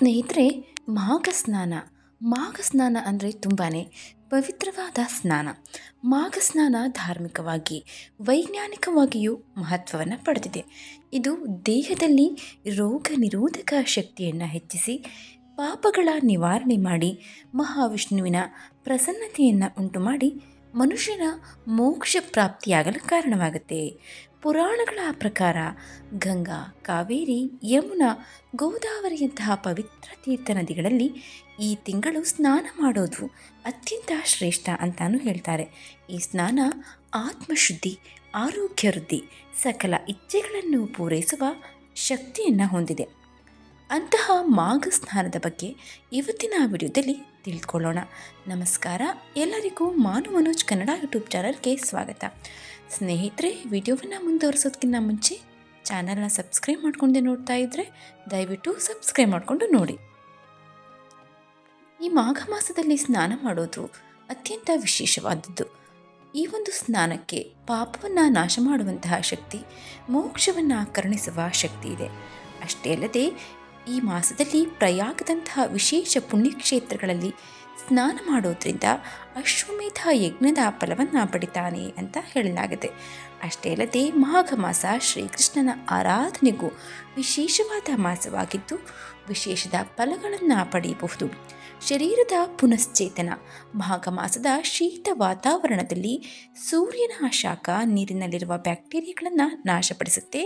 ಸ್ನೇಹಿತರೆ ಮಾಘ ಸ್ನಾನ ಮಾಘ ಸ್ನಾನ ಅಂದರೆ ತುಂಬಾ ಪವಿತ್ರವಾದ ಸ್ನಾನ. ಮಾಘ ಸ್ನಾನ ಧಾರ್ಮಿಕವಾಗಿ, ವೈಜ್ಞಾನಿಕವಾಗಿಯೂ ಮಹತ್ವವನ್ನು ಪಡೆದಿದೆ. ಇದು ದೇಹದಲ್ಲಿ ರೋಗ ನಿರೋಧಕ ಶಕ್ತಿಯನ್ನು ಹೆಚ್ಚಿಸಿ, ಪಾಪಗಳ ನಿವಾರಣೆ ಮಾಡಿ, ಮಹಾವಿಷ್ಣುವಿನ ಪ್ರಸನ್ನತೆಯನ್ನು ಉಂಟುಮಾಡಿ, ಮನುಷ್ಯನ ಮೋಕ್ಷ ಪ್ರಾಪ್ತಿಯಾಗಲು ಕಾರಣವಾಗುತ್ತೆ. ಪುರಾಣಗಳ ಪ್ರಕಾರ ಗಂಗಾ, ಕಾವೇರಿ, ಯಮುನಾ, ಗೋದಾವರಿಯಂತಹ ಪವಿತ್ರ ತೀರ್ಥ ನದಿಗಳಲ್ಲಿ ಈ ತಿಂಗಳು ಸ್ನಾನ ಮಾಡೋದು ಅತ್ಯಂತ ಶ್ರೇಷ್ಠ ಅಂತಾನು ಹೇಳ್ತಾರೆ. ಈ ಸ್ನಾನ ಆತ್ಮಶುದ್ಧಿ ಆರೋಗ್ಯ ವೃದ್ಧಿ ಸಕಲ ಇಚ್ಛೆಗಳನ್ನು ಪೂರೈಸುವ ಶಕ್ತಿಯನ್ನು ಹೊಂದಿದೆ. ಅಂತಹ ಮಾಘ ಸ್ನಾನದ ಬಗ್ಗೆ ಇವತ್ತಿನ ವಿಡಿಯೋದಲ್ಲಿ ತಿಳ್ಕೊಳ್ಳೋಣ. ನಮಸ್ಕಾರ, ಎಲ್ಲರಿಗೂ ಮಾನು ಮನೋಜ್ ಕನ್ನಡ ಯೂಟ್ಯೂಬ್ ಚಾನಲ್ಗೆ ಸ್ವಾಗತ. ಸ್ನೇಹಿತರೆ, ವಿಡಿಯೋವನ್ನು ಮುಂದುವರಿಸೋದಕ್ಕಿಂತ ಮುಂಚೆ ಚಾನಲ್ನ ಸಬ್ಸ್ಕ್ರೈಬ್ ಮಾಡ್ಕೊಂಡೆ ನೋಡ್ತಾ ಇದ್ದರೆ ದಯವಿಟ್ಟು ಸಬ್ಸ್ಕ್ರೈಬ್ ಮಾಡಿಕೊಂಡು ನೋಡಿ. ಈ ಮಾಘ ಮಾಸದಲ್ಲಿ ಸ್ನಾನ ಮಾಡೋದು ಅತ್ಯಂತ ವಿಶೇಷವಾದದ್ದು. ಈ ಒಂದು ಸ್ನಾನಕ್ಕೆ ಪಾಪವನ್ನು ನಾಶ ಮಾಡುವಂತಹ ಶಕ್ತಿ, ಮೋಕ್ಷವನ್ನು ಕರುಣಿಸುವ ಶಕ್ತಿ ಇದೆ. ಅಷ್ಟೇ ಅಲ್ಲದೆ ಈ ಮಾಸದಲ್ಲಿ ಪ್ರಯಾಗದಂತಹ ವಿಶೇಷ ಪುಣ್ಯಕ್ಷೇತ್ರಗಳಲ್ಲಿ ಸ್ನಾನ ಮಾಡೋದ್ರಿಂದ ಅಶ್ವಮೇಧ ಯಜ್ಞದ ಫಲವನ್ನು ಪಡಿತಾನೆ ಅಂತ ಹೇಳಲಾಗಿದೆ. ಅಷ್ಟೇ ಅಲ್ಲದೆ ಮಾಘ ಮಾಸ ಶ್ರೀಕೃಷ್ಣನ ಆರಾಧನೆಗೂ ವಿಶೇಷವಾದ ಮಾಸವಾಗಿದ್ದು ವಿಶೇಷದ ಫಲಗಳನ್ನು ಪಡೆಯಬಹುದು. ಶರೀರದ ಪುನಶ್ಚೇತನ, ಮಾಘ ಮಾಸದ ಶೀತ ವಾತಾವರಣದಲ್ಲಿ ಸೂರ್ಯನ ಶಾಖ ನೀರಿನಲ್ಲಿರುವ ಬ್ಯಾಕ್ಟೀರಿಯಾಗಳನ್ನು ನಾಶಪಡಿಸುತ್ತೆ,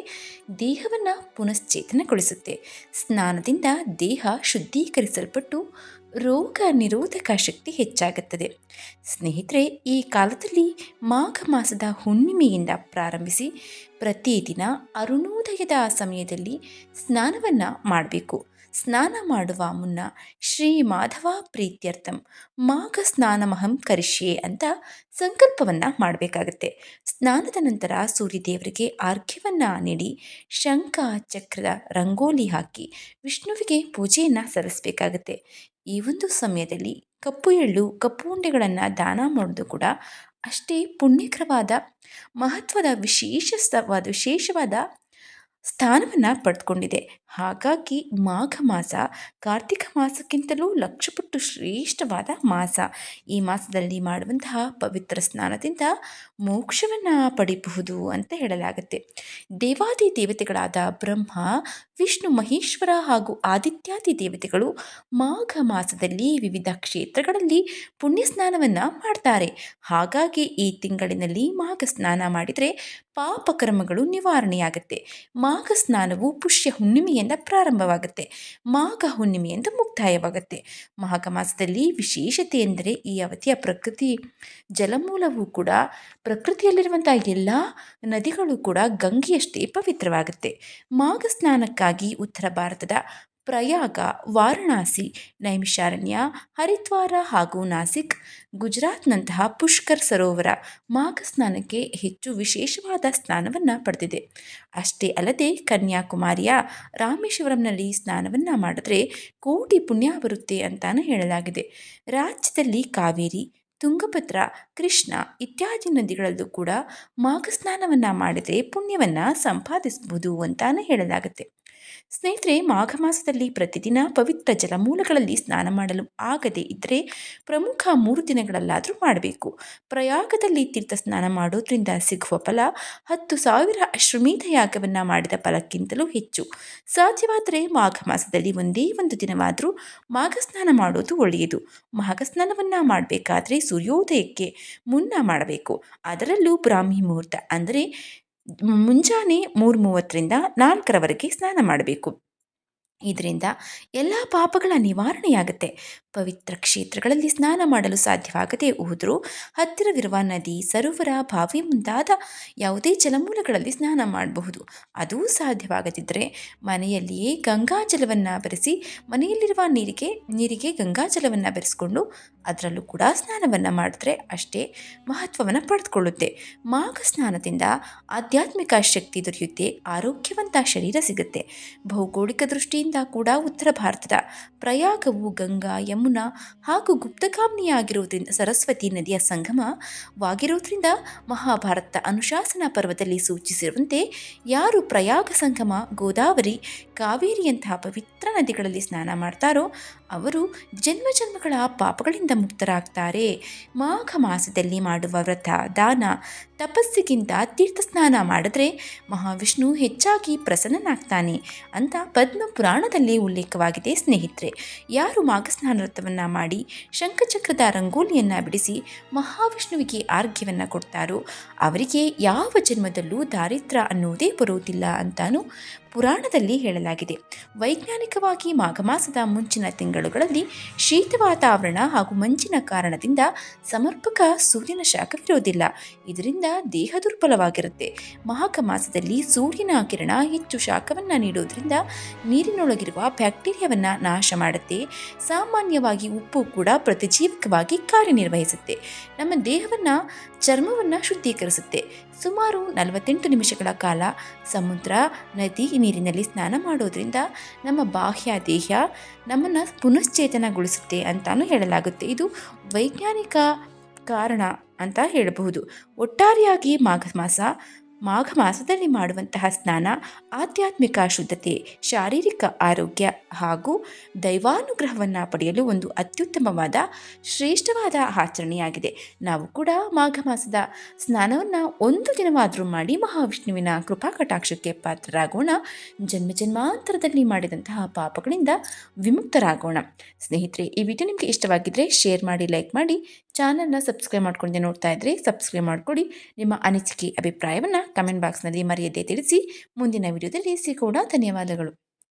ದೇಹವನ್ನು ಪುನಶ್ಚೇತನಗೊಳಿಸುತ್ತೆ. ಸ್ನಾನದಿಂದ ದೇಹ ಶುದ್ಧೀಕರಿಸಲ್ಪಟ್ಟು ರೋಗ ನಿರೋಧಕ ಶಕ್ತಿ ಹೆಚ್ಚಾಗುತ್ತದೆ. ಸ್ನೇಹಿತರೆ, ಈ ಕಾಲದಲ್ಲಿ ಮಾಘ ಮಾಸದ ಹುಣ್ಣಿಮೆಯಿಂದ ಪ್ರಾರಂಭಿಸಿ ಪ್ರತಿದಿನ ಅರುಣೋದಯದ ಸಮಯದಲ್ಲಿ ಸ್ನಾನವನ್ನು ಮಾಡಬೇಕು. ಸ್ನಾನ ಮಾಡುವ ಮುನ್ನ ಶ್ರೀ ಮಾಧವ ಪ್ರೀತ್ಯರ್ಥಂ ಮಾಘ ಸ್ನಾನಮಹಂ ಕರಿಷ್ಯೆ ಅಂತ ಸಂಕಲ್ಪವನ್ನು ಮಾಡಬೇಕಾಗತ್ತೆ. ಸ್ನಾನದ ನಂತರ ಸೂರ್ಯದೇವರಿಗೆ ಅರ್ಘ್ಯವನ್ನು ನೀಡಿ ಶಂಖ, ಚಕ್ರದ ರಂಗೋಲಿ ಹಾಕಿ ವಿಷ್ಣುವಿಗೆ ಪೂಜೆಯನ್ನು ಸಲ್ಲಿಸಬೇಕಾಗತ್ತೆ. ಈ ಒಂದು ಸಮಯದಲ್ಲಿ ಕಪ್ಪು ಎಳ್ಳು, ಕಪ್ಪು ಉಂಡೆಗಳನ್ನು ದಾನ ಮಾಡೋದು ಕೂಡ ಅಷ್ಟೇ ಪುಣ್ಯಕರವಾದ, ಮಹತ್ವದ ವಿಶೇಷವಾದ ವಿಶೇಷವಾದ ಸ್ಥಾನವನ್ನು ಪಡೆದುಕೊಂಡಿದೆ. ಹಾಗಾಗಿ ಮಾಘ ಮಾಸ, ಕಾರ್ತಿಕ ಮಾಸಕ್ಕಿಂತಲೂ ಲಕ್ಷಪಟ್ಟು ಶ್ರೇಷ್ಠವಾದ ಮಾಸ. ಈ ಮಾಸದಲ್ಲಿ ಮಾಡುವಂತಹ ಪವಿತ್ರ ಸ್ನಾನದಿಂದ ಮೋಕ್ಷವನ್ನು ಪಡೆಯಬಹುದು ಅಂತ ಹೇಳಲಾಗುತ್ತೆ. ದೇವಾದಿ ದೇವತೆಗಳಾದ ಬ್ರಹ್ಮ, ವಿಷ್ಣು ಮಹೇಶ್ವರ ಹಾಗೂ ಆದಿತ್ಯಾದಿ ದೇವತೆಗಳು ಮಾಘ ಮಾಸದಲ್ಲಿ ವಿವಿಧ ಕ್ಷೇತ್ರಗಳಲ್ಲಿ ಪುಣ್ಯ ಸ್ನಾನವನ್ನು ಮಾಡ್ತಾರೆ. ಹಾಗಾಗಿ ಈ ತಿಂಗಳಿನಲ್ಲಿ ಮಾಘ ಸ್ನಾನ ಮಾಡಿದರೆ ಪಾಪಕರ್ಮಗಳು ನಿವಾರಣೆಯಾಗುತ್ತೆ. ಮಾಘ ಸ್ನಾನವು ಪುಷ್ಯ ಹುಣ್ಣಿಮೆಯಿಂದ ಪ್ರಾರಂಭವಾಗುತ್ತೆ. ಮಾಘ ಹುಣ್ಣಿಮೆಯಿಂದ ಮುಕ್ತಾಯವಾಗುತ್ತೆ. ಮಾಘ ಮಾಸದಲ್ಲಿ ವಿಶೇಷತೆ ಎಂದರೆ ಈ ಅವಧಿಯ ಪ್ರಕೃತಿ, ಜಲಮೂಲವು ಕೂಡ ಪ್ರಕೃತಿಯಲ್ಲಿರುವಂಥ ಎಲ್ಲ ನದಿಗಳು ಕೂಡ ಗಂಗೆಯಷ್ಟೇ ಪವಿತ್ರವಾಗುತ್ತೆ. ಮಾಘ ಸ್ನಾನಕ್ಕಾಗಿ ಉತ್ತರ ಭಾರತದ ಪ್ರಯಾಗ, ವಾರಣಾಸಿ, ನೈಮಿಷಾರಣ್ಯ, ಹರಿದ್ವಾರ ಹಾಗೂ ನಾಸಿಕ್, ಗುಜರಾತ್ನಂತಹ ಪುಷ್ಕರ್ ಸರೋವರ ಮಾಘ ಸ್ನಾನಕ್ಕೆ ಹೆಚ್ಚು ವಿಶೇಷವಾದ ಸ್ನಾನವನ್ನು ಪಡೆದಿದೆ. ಅಷ್ಟೇ ಅಲ್ಲದೆ ಕನ್ಯಾಕುಮಾರಿಯ ರಾಮೇಶ್ವರಂನಲ್ಲಿ ಸ್ನಾನವನ್ನು ಮಾಡಿದ್ರೆ ಕೋಟಿ ಪುಣ್ಯ ಬರುತ್ತೆ ಅಂತಾನು ಹೇಳಲಾಗಿದೆ. ರಾಜ್ಯದಲ್ಲಿ ಕಾವೇರಿ ತುಂಗಭದ್ರ ಕೃಷ್ಣ ಇತ್ಯಾದಿ ನದಿಗಳಲ್ಲೂ ಕೂಡ ಮಾಘ ಸ್ನಾನವನ್ನು ಮಾಡಿದರೆ ಪುಣ್ಯವನ್ನು ಸಂಪಾದಿಸಬಹುದು ಅಂತಾನೆ ಹೇಳಲಾಗುತ್ತೆ. ಸ್ನೇಹಿತರೆ, ಮಾಘ ಮಾಸದಲ್ಲಿ ಪ್ರತಿದಿನ ಪವಿತ್ರ ಜಲಮೂಲಗಳಲ್ಲಿ ಸ್ನಾನ ಮಾಡಲು ಆಗದೆ ಇದ್ದರೆ ಪ್ರಮುಖ ಮೂರು ದಿನಗಳಲ್ಲಾದರೂ ಮಾಡಬೇಕು. ಪ್ರಯಾಗದಲ್ಲಿ ತೀರ್ಥ ಸ್ನಾನ ಮಾಡೋದ್ರಿಂದ ಸಿಗುವ ಫಲ ಹತ್ತು ಸಾವಿರ ಅಶ್ವಮೇಧ ಯಾಗವನ್ನು ಮಾಡಿದ ಫಲಕ್ಕಿಂತಲೂ ಹೆಚ್ಚು. ಸಾಧ್ಯವಾದರೆ ಮಾಘ ಮಾಸದಲ್ಲಿ ಒಂದೇ ಒಂದು ದಿನವಾದರೂ ಮಾಘ ಸ್ನಾನ ಮಾಡೋದು ಒಳ್ಳೆಯದು. ಮಾಘ ಸ್ನಾನವನ್ನು ಮಾಡಬೇಕಾದ್ರೆ ಸೂರ್ಯೋದಯಕ್ಕೆ ಮುನ್ನ ಮಾಡಬೇಕು. ಅದರಲ್ಲೂ ಬ್ರಾಹ್ಮಿ ಮುಹೂರ್ತ ಅಂದರೆ ಮುಂಜಾನೆ ಮೂರು ಮೂವತ್ತರಿಂದ ನಾಲ್ಕರವರೆಗೆ ಸ್ನಾನ ಮಾಡಬೇಕು. ಇದರಿಂದ ಎಲ್ಲ ಪಾಪಗಳ ನಿವಾರಣೆಯಾಗುತ್ತೆ. ಪವಿತ್ರ ಕ್ಷೇತ್ರಗಳಲ್ಲಿ ಸ್ನಾನ ಮಾಡಲು ಸಾಧ್ಯವಾಗದೇ ಹೋದರೂ ಹತ್ತಿರವಿರುವ ನದಿ, ಸರೋವರ, ಬಾವಿ ಮುಂತಾದ ಯಾವುದೇ ಜಲಮೂಲಗಳಲ್ಲಿ ಸ್ನಾನ ಮಾಡಬಹುದು. ಅದೂ ಸಾಧ್ಯವಾಗದಿದ್ದರೆ ಮನೆಯಲ್ಲಿಯೇ ಗಂಗಾಜಲವನ್ನು ಬೆರೆಸಿ ಮನೆಯಲ್ಲಿರುವ ನೀರಿಗೆ ನೀರಿಗೆ ಗಂಗಾಜಲವನ್ನು ಬೆರೆಸ್ಕೊಂಡು ಅದರಲ್ಲೂ ಕೂಡ ಸ್ನಾನವನ್ನು ಮಾಡಿದ್ರೆ ಅಷ್ಟೇ ಮಹತ್ವವನ್ನು ಪಡೆದುಕೊಳ್ಳುತ್ತೆ. ಮಾಘ ಸ್ನಾನದಿಂದ ಆಧ್ಯಾತ್ಮಿಕ ಶಕ್ತಿ ದೊರೆಯುತ್ತೆ, ಆರೋಗ್ಯವಂತ ಶರೀರ ಸಿಗುತ್ತೆ. ಭೌಗೋಳಿಕ ದೃಷ್ಟಿಯಿಂದ ಕೂಡ ಉತ್ತರ ಭಾರತದ ಪ್ರಯಾಗವು ಗಂಗಾ ಯಮುನಾ ಹಾಗೂ ಗುಪ್ತಕಾಮ್ನಿಯಾಗಿರುವುದರಿಂದ ಸರಸ್ವತಿ ನದಿಯ ಸಂಗಮವಾಗಿರುವುದರಿಂದ ಮಹಾಭಾರತ ಅನುಶಾಸನ ಪರ್ವದಲ್ಲಿ ಸೂಚಿಸಿರುವಂತೆ ಯಾರು ಪ್ರಯಾಗ ಸಂಗಮ, ಗೋದಾವರಿ, ಕಾವೇರಿಯಂತಹ ಪವಿತ್ರ ನದಿಗಳಲ್ಲಿ ಸ್ನಾನ ಮಾಡ್ತಾರೋ ಅವರು ಜನ್ಮ ಜನ್ಮಗಳ ಪಾಪಗಳಿಂದ ಮುಕ್ತರಾಗ್ತಾರೆ. ಮಾಘ ಮಾಸದಲ್ಲಿ ಮಾಡುವ ವ್ರತ, ದಾನ, ತಪಸ್ಸಿಗಿಂತ ತೀರ್ಥ ಸ್ನಾನ ಮಾಡಿದ್ರೆ ಮಹಾವಿಷ್ಣು ಹೆಚ್ಚಾಗಿ ಪ್ರಸನ್ನನಾಗ್ತಾನೆ ಅಂತ ಪದ್ಮ ಪುರಾಣದಲ್ಲಿ ಉಲ್ಲೇಖವಾಗಿದೆ ಸ್ನೇಹಿತರೆ. ಯಾರು ಮಾಘ ಸ್ನಾನ ವ್ರತವನ್ನು ಮಾಡಿ ಶಂಖಚಕ್ರದ ರಂಗೋಲಿಯನ್ನು ಬಿಡಿಸಿ ಮಹಾವಿಷ್ಣುವಿಗೆ ಆರ್ಘ್ಯವನ್ನು ಕೊಡ್ತಾರೋ, ಅವರಿಗೆ ಯಾವ ಜನ್ಮದಲ್ಲೂ ದಾರಿದ್ರ ಅನ್ನುವುದೇ ಬರುವುದಿಲ್ಲ ಅಂತಾನು ಪುರಾಣದಲ್ಲಿ ಹೇಳಲಾಗಿದೆ. ವೈಜ್ಞಾನಿಕವಾಗಿ ಮಾಘ ಮಾಸದ ಮುಂಚಿನ ತಿಂಗಳುಗಳಲ್ಲಿ ಶೀತ ವಾತಾವರಣ ಹಾಗೂ ಮಂಜಿನ ಕಾರಣದಿಂದ ಸಮರ್ಪಕ ಸೂರ್ಯನ ಶಾಖವಿರುವುದಿಲ್ಲ ಇದರಿಂದ ದೇಹ ದುರ್ಬಲವಾಗಿರುತ್ತೆ. ಮಾಘ ಮಾಸದಲ್ಲಿ ಸೂರ್ಯನ ಕಿರಣ ಹೆಚ್ಚು ಶಾಖವನ್ನು ನೀಡುವುದರಿಂದ ನೀರಿನೊಳಗಿರುವ ಬ್ಯಾಕ್ಟೀರಿಯಾವನ್ನು ನಾಶ ಮಾಡುತ್ತೆ. ಸಾಮಾನ್ಯವಾಗಿ ಉಪ್ಪು ಕೂಡ ಪ್ರತಿಜೀವಕವಾಗಿ ಕಾರ್ಯನಿರ್ವಹಿಸುತ್ತೆ. ನಮ್ಮ ದೇಹವನ್ನು ಚರ್ಮವನ್ನು ಶುದ್ಧೀಕರಿಸುತ್ತೆ. ಸುಮಾರು ನಲವತ್ತೆಂಟು ನಿಮಿಷಗಳ ಕಾಲ ಸಮುದ್ರ, ನದಿ ನೀರಿನಲ್ಲಿ ಸ್ನಾನ ಮಾಡೋದ್ರಿಂದ ನಮ್ಮ ಬಾಹ್ಯ ದೇಹ ನಮ್ಮನ್ನು ಪುನಶ್ಚೇತನಗೊಳಿಸುತ್ತೆ ಅಂತಲೂ ಹೇಳಲಾಗುತ್ತೆ. ಇದು ವೈಜ್ಞಾನಿಕ ಕಾರಣ ಅಂತ ಹೇಳಬಹುದು. ಒಟ್ಟಾರೆಯಾಗಿ ಮಾಘ ಮಾಸ ಮಾಘ ಮಾಸದಲ್ಲಿ ಮಾಡುವಂತಹ ಸ್ನಾನ, ಆಧ್ಯಾತ್ಮಿಕ ಶುದ್ಧತೆ, ಶಾರೀರಿಕ ಆರೋಗ್ಯ ಹಾಗೂ ದೈವಾನುಗ್ರಹವನ್ನು ಪಡೆಯಲು ಒಂದು ಅತ್ಯುತ್ತಮವಾದ, ಶ್ರೇಷ್ಠವಾದ ಆಚರಣೆಯಾಗಿದೆ. ನಾವು ಕೂಡ ಮಾಘ ಮಾಸದ ಸ್ನಾನವನ್ನು ಒಂದು ದಿನವಾದರೂ ಮಾಡಿ ಮಹಾವಿಷ್ಣುವಿನ ಕೃಪಾ ಕಟಾಕ್ಷಕ್ಕೆ ಪಾತ್ರರಾಗೋಣ. ಜನ್ಮ ಜನ್ಮಾಂತರದಲ್ಲಿ ಮಾಡಿದಂತಹ ಪಾಪಗಳಿಂದ ವಿಮುಕ್ತರಾಗೋಣ. ಸ್ನೇಹಿತರೆ, ಈ ವಿಡಿಯೋ ನಿಮಗೆ ಇಷ್ಟವಾಗಿದ್ದರೆ ಶೇರ್ ಮಾಡಿ, ಲೈಕ್ ಮಾಡಿ. ಚಾನಲ್ನ ಸಬ್ಸ್ಕ್ರೈಬ್ ಮಾಡ್ಕೊಂಡು ನೋಡ್ತಾ ಇದ್ರೆ ಸಬ್ಸ್ಕ್ರೈಬ್ ಮಾಡಿಕೊಡಿ. ನಿಮ್ಮ ಅನಿಸಿಕೆ, ಅಭಿಪ್ರಾಯವನ್ನು ಕಮೆಂಟ್ ಬಾಕ್ಸ್ನಲ್ಲಿ ಮರೆಯದೇ ತಿಳಿಸಿ ಮುಂದಿನ ವಿಡಿಯೋದಲ್ಲಿ ಸಿಗೋಣ. ಧನ್ಯವಾದಗಳು.